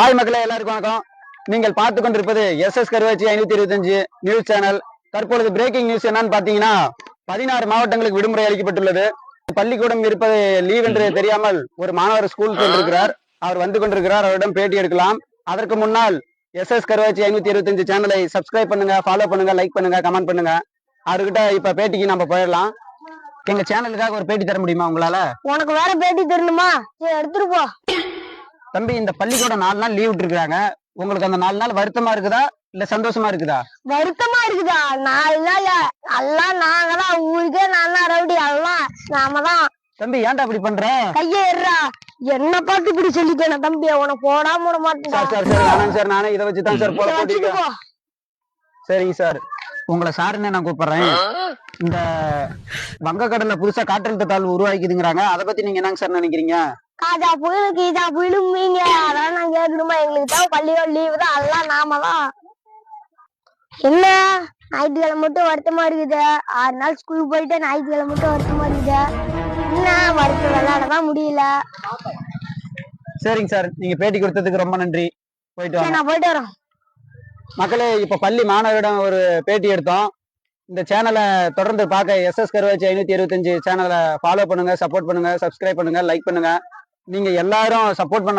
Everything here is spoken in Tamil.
ஹாய் மக்களே எல்லாருக்கும் வணக்கம். நீங்கள் பார்த்து கொண்டிருப்பது எஸ் எஸ் கருவாச்சி ஐநூத்தி இருபத்தஞ்சு நியூஸ் சேனல் தற்பொழுது பிரேக்கிங் நியூஸ் என்னன்னு பாத்தீங்கன்னா பதினாறு மாவட்டங்களுக்கு விடுமுறை அளிக்கப்பட்டுள்ளது. பள்ளிக்கூடம் இருப்பது லீவ் என்று தெரியாமல் ஒரு மாணவர் ஸ்கூல் சென்றிருக்கிறார் அவர் வந்து கொண்டிருக்கிறார் அவரிடம் பேட்டி எடுக்கலாம். அதற்கு முன்னால் எஸ் எஸ் கருவாச்சி ஐநூத்தி இருபத்தஞ்சு சேனலை சப்ஸ்கிரைப் பண்ணுங்க ஃபாலோ பண்ணுங்க லைக் பண்ணுங்க கமெண்ட் பண்ணுங்க. அவர்கிட்ட இப்ப பேட்டிக்கு நம்ம போயிடலாம். எங்க சேனலுக்காக ஒரு பேட்டி தர முடியுமா உங்களால? உனக்கு வேற பேட்டி தெரியணுமா எடுத்துட்டு போ. தம்பி இந்த பள்ளிக்கூடம் நாலு நாள் லீவ் விட்டுருக்காங்க உங்களுக்கு அந்த நாலு நாள் வருத்தமா இருக்குதா? இல்ல சந்தோஷமா இருக்குதா? வருத்தமா இருக்குதா? நாலு நாள் எல்லாம் நாங்கதான். ஊருக்கே நான் தான் ரவுடி. எல்லாம் நாம தான் தம்பி ஏன்டா அப்படி பண்ற? கைய ஏறா என்ன பார்த்து இப்படி சொல்லிட்டேன் தம்பி. உனக்கு போடாம விட மாட்டேன் சார் சார் சார் வேணாம் சார் நானே இதை வச்சு தான் சார் போட போட்டிருக்கேன். சரிங்க சார். உங்களை சாருன்னு நான் கூப்பிடுறேன். இந்த வங்கக்கடல்ல புதுசா காற்றழுத்த தாழ்வு உருவாக்கிதுங்கிறாங்க. அதை பத்தி நீங்க என்னங்க சார் நினைக்கிறீங்க? காஜா புயலு கீஜா புயலும் மீங்க அதெல்லாம் நான் கேட்கணுமா? எங்களுக்கு தான் பள்ளியோட லீவு தான். எல்லாம் நாம தான். என்ன? ஞாயிற்றுக்கிழமை மட்டும் வருத்தமா இருக்குது. ஆறு நாள் ஸ்கூல் போயிட்டு ஞாயிற்றுக்கிழமை மட்டும் வருத்தமா இருக்குது. என்ன? வருத்தம் விளையாட தான் முடியல. சரிங்க சார். நீங்க பேட்டி கொடுத்ததுக்கு ரொம்ப நன்றி. போயிட்டு வாங்க. நான் போயிட்டு வரேன். மக்களே இப்ப பள்ளி மாணவரிடம் ஒரு பேட்டி எடுத்தோம். இந்த சேனலை தொடர்ந்து பார்க்க எஸ் எஸ் கருவாச்சி ஐநூத்தி இருபத்தஞ்சு சேனலை ஃபாலோ பண்ணுங்க சப்போர்ட் பண்ணுங்க சப்ஸ்கிரைப் பண்ணுங்க லைக் பண்ணுங்க. நீங்க எல்லாரும் சப்போர்ட் பண்ண